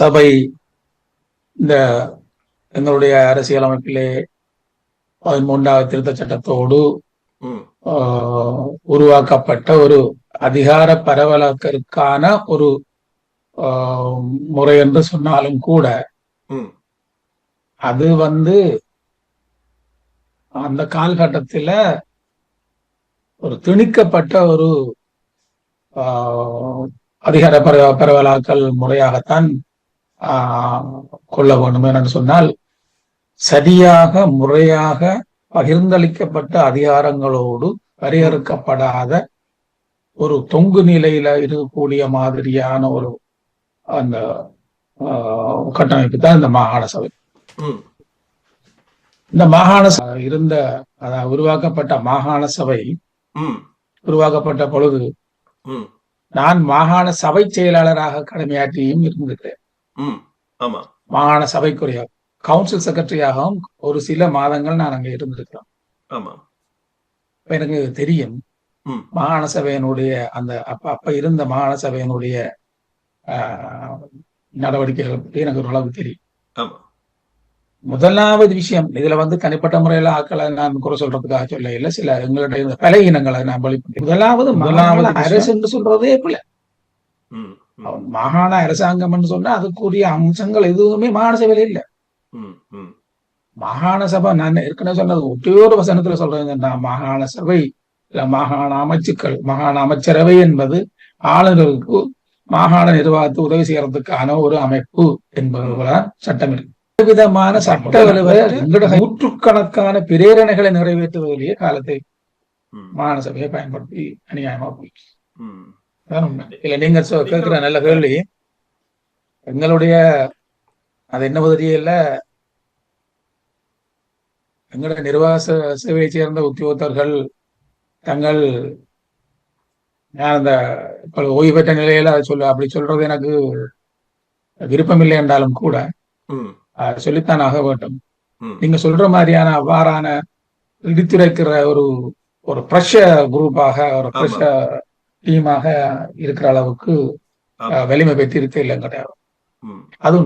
சபை இந்த எங்களுடைய அரசியலமைப்பிலே பதிமூன்றாவது திருத்த சட்டத்தோடு உருவாக்கப்பட்ட ஒரு அதிகார பரவலாக்கற்கான ஒரு முறை என்று சொன்னாலும் கூட அது வந்து அந்த காலகட்டத்துல ஒரு திணிக்கப்பட்ட ஒரு அதிகார பரவ பரவலாக்கல் முறையாகத்தான் கொள்ள வேண்டும் என்று சொன்னால் சரியாக முறையாக பகிர்ந்தளிக்கப்பட்ட அதிகாரங்களோடு வரையறுக்கப்படாத ஒரு தொங்கு நிலையில இருக்கக்கூடிய மாதிரியான ஒரு அந்த கட்டமைப்பு தான் இந்த மாகாண சபை. இந்த மாகாண சபை இருந்த அதாவது உருவாக்கப்பட்ட மாகாண சபை உருவாக்கப்பட்ட பொழுது நான் மாகாண சபை செயலாளராக கடமையாற்றியும் இருந்திருக்கிறேன். மாகாண சபைக்குரிய கவுன்சில் செக்ரட்டரியாகவும் ஒரு சில மாதங்கள் நான் அங்கே இருந்திருக்கிறேன். எனக்கு தெரியும் ம், மாகாண சபையினுடைய அந்த அப்ப அப்ப இருந்த மாகாண சபையினுடைய ஆஹ், நடவடிக்கைகள் பற்றி எனக்கு ஓரளவு தெரியும். ஆமா. முதலாவது விஷயம் இதுல வந்து தனிப்பட்ட முறையில ஆக்களை நான் குறை சொல்றதுக்காக சொல்ல இல்லை. சில எங்களுடைய பலகீனங்களை நான் வெளிப்படுத்தி முதலாவது முதலாவது அரசு என்று சொல்றதே பிள்ளை அவன் மாகாண அரசாங்கம்னு சொன்னா அதுக்குரிய அம்சங்கள் எதுவுமே மாகாண சபையில இல்ல. மாகாண சபை நான் ஏற்கனவே சொன்னது ஒரே ஒரு வசனத்துல சொல்றேன் நான் மாகாண சபை இல்ல மாகாண அமைச்சுக்கள் மாகாண அமைச்சரவை என்பது ஆளுநருக்கு மாகாண நிர்வாகத்தை உதவி செய்யறதுக்கான ஒரு அமைப்பு என்பது போல சட்டம் இருக்கு. விதமான சட்ட வலுவை நூற்றுக்கணக்கான பிரேரணைகளை நிறைவேற்றுவதிலேயே காலத்தை மாகாண சபையை பயன்படுத்தி அநியாயமா போயிடுச்சு. இல்ல நீங்க கேட்கிற நல்ல கேள்வி. எங்களுடைய அது என்ன தெரியல எங்களுடைய நிர்வாக சேவையை சேர்ந்த உத்தியோகத்தர்கள் தங்கள் நான் அந்த ஓய்வு பெற்ற நிலையில அதை சொல்ல அப்படி சொல்றது எனக்கு விருப்பமில்லை என்றாலும் கூட சொல்லித்தான் ஆக வேண்டும். நீங்க சொல்ற மாதிரியான அவ்வாறான இடித்துரைக்கிற ஒரு ஒரு பிரஷ குரூப்பாக ஒரு பிரஷ டீமாக இருக்கிற அளவுக்கு வலிமை பெற்றிருக்க இல்லை கிடையாது ம். அதுவும்